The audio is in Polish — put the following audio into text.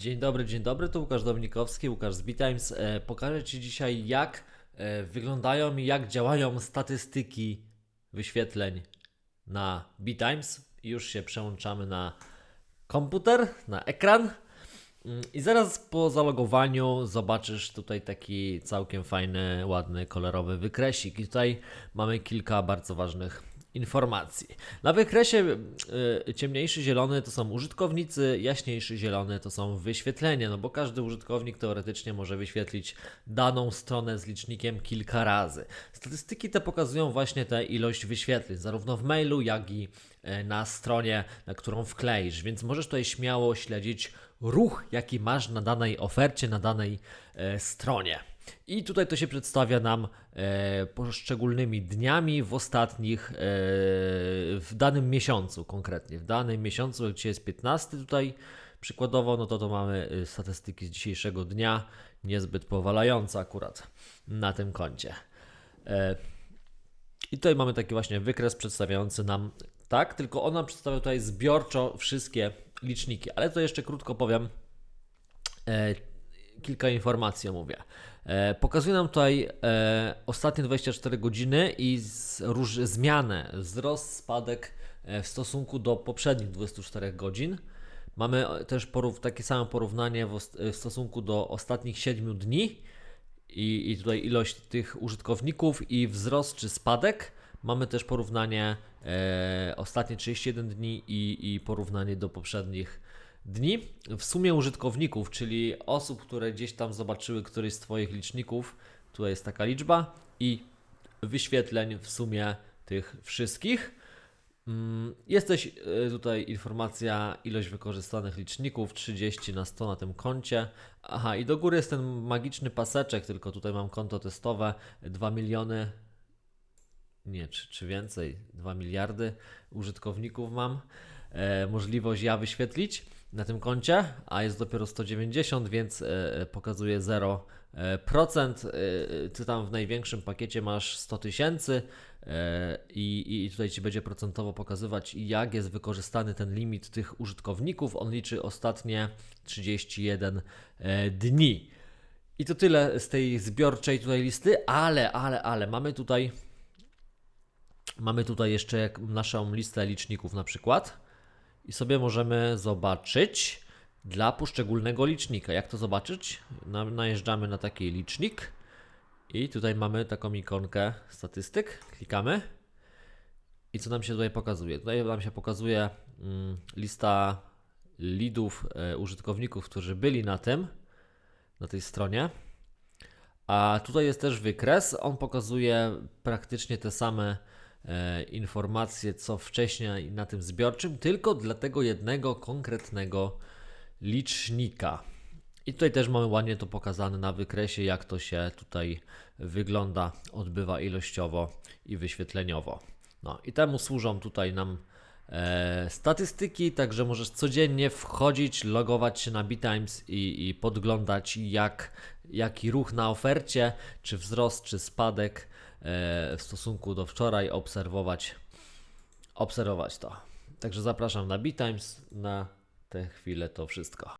Dzień dobry, dzień dobry, to Łukasz Dominikowski, Łukasz z BeTimes. E, pokażę Ci dzisiaj, jak e, wyglądają i jak działają statystyki wyświetleń na BeTimes. Już się przełączamy na komputer, na ekran. Mm, I zaraz po zalogowaniu zobaczysz tutaj taki całkiem fajny, ładny, kolorowy wykresik. I tutaj mamy kilka bardzo ważnych informacji. Na wykresie y, ciemniejszy zielony to są użytkownicy, jaśniejszy zielony to są wyświetlenia, no bo każdy użytkownik teoretycznie może wyświetlić daną stronę z licznikiem kilka razy. Statystyki te pokazują właśnie tę ilość wyświetleń, zarówno w mailu, jak i e, na stronie, na którą wkleisz, więc możesz tutaj śmiało śledzić ruch, jaki masz na danej ofercie, na danej e, stronie. I tutaj to się przedstawia nam e, poszczególnymi dniami w ostatnich, e, w danym miesiącu konkretnie. W danym miesiącu, dzisiaj jest 15 tutaj przykładowo, no to to mamy e, statystyki z dzisiejszego dnia, niezbyt powalające akurat na tym koncie. E, i tutaj mamy taki właśnie wykres przedstawiający nam tak, tylko on nam przedstawia tutaj zbiorczo wszystkie liczniki, ale to jeszcze krótko powiem. Kilka informacji omówię. E, pokazuje nam tutaj e, ostatnie 24 godziny i z, róż, zmianę, wzrost, spadek e, w stosunku do poprzednich 24 godzin. Mamy też porów, takie samo porównanie w, w stosunku do ostatnich 7 dni i, i tutaj ilość tych użytkowników i wzrost czy spadek. Mamy też porównanie e, ostatnie 31 dni i, i porównanie do poprzednich dni. W sumie użytkowników, czyli osób, które gdzieś tam zobaczyły któryś z Twoich liczników, tutaj jest taka liczba i wyświetleń w sumie tych wszystkich. Mm, Jest też e, tutaj informacja, ilość wykorzystanych liczników 30 na 100 na tym koncie. Aha, i do góry jest ten magiczny paseczek, tylko tutaj mam konto testowe 2 miliony, nie, czy, czy więcej, 2 miliardy użytkowników mam. E, możliwość ja wyświetlić na tym koncie, a jest dopiero 190, więc e, pokazuje 0%. E. E, ty tam w największym pakiecie masz 100 tysięcy e, i, tutaj ci będzie procentowo pokazywać, jak jest wykorzystany ten limit tych użytkowników. On liczy ostatnie 31 e, dni. I to tyle z tej zbiorczej tutaj listy, ale, ale, ale mamy tutaj mamy tutaj jeszcze naszą listę liczników na przykład i sobie możemy zobaczyć dla poszczególnego licznika. Jak to zobaczyć? Na, najeżdżamy na taki licznik i tutaj mamy taką ikonkę statystyk. Klikamy. I co nam się tutaj pokazuje? Tutaj nam się pokazuje mm, lista leadów e, użytkowników, którzy byli na tym, na tej stronie. A tutaj jest też wykres. On pokazuje praktycznie te same informacje co wcześniej na tym zbiorczym, tylko dla tego jednego konkretnego licznika. I tutaj też mamy ładnie to pokazane na wykresie, jak to się tutaj wygląda, odbywa ilościowo i wyświetleniowo. No i temu służą tutaj nam e, statystyki, także możesz codziennie wchodzić, logować się na BeTimes i, i podglądać jak, jaki ruch na ofercie, czy wzrost, czy spadek e, w stosunku do wczoraj, obserwować, obserwować to. Także zapraszam na BeTimes, na tę chwilę to wszystko.